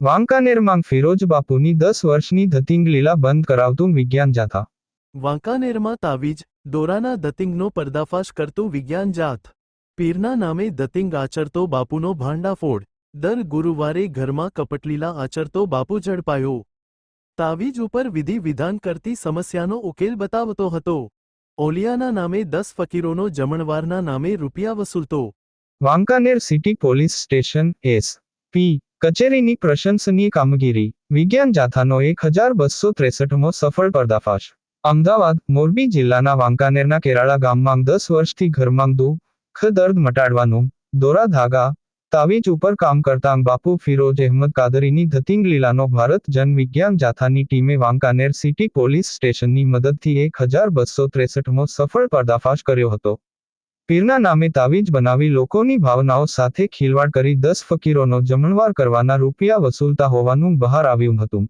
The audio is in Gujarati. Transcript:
વાંકાનેરમાં ફિરોજ બાપુની દસ વર્ષની ધતિંગ લીલા બંધ કરાવતું વિજ્ઞાન જાથા. વાંકાનેરમાં તાવીજ દોરાના દતિંગનો પર્દાફાશ કરતું વિજ્ઞાન જાથ. પીરના નામે દતિંગ આચરતો બાપુનો ભાંડાફોડ. દર ગુરુવારે ઘરમાં કપટલીલા આચરતો બાપુ ઝડપાયો. તાવીજ ઉપર વિધિ વિધાન કરતી સમસ્યાનો ઉકેલ બતાવતો હતો. ઓલિયાના નામે દસ ફકીરોનો જમણવારના નામે રૂપિયા વસૂલતો. Wankaner city police station S. P. કચેરીની પ્રશંસનીય કામગીરી, વિજ્ઞાન જાથાનો એક હજાર બસો ત્રેસઠમો સફળ પર્દાફાશ. અમદાવાદ, મોરબી જિલ્લાના વાંકાનેરના કેરાળા ગામમાં દસ વર્ષથી ઘરમાં દુઃખ દર્દ મટાડવાનું, દોરા ધાગા, તાવીજ ઉપર કામ કરતા બાપુ ફિરોજ અહેમદ કાદરીની ધતિંગ લીલાનો ભારત જન વિજ્ઞાન જાથાની ટીમે વાંકાનેર સિટી પોલીસ સ્ટેશનની મદદથી એક હજાર બસો ત્રેસઠમો સફળ પર્દાફાશ કર્યો હતો. પીરના નામે તાવીજ બનાવી લોકોની ભાવનાઓ સાથે ખીલવાડ કરી દસ ફકીરોનો જમણવાર કરવાના રૂપિયા વસૂલતા હોવાનું બહાર આવ્યું હતું.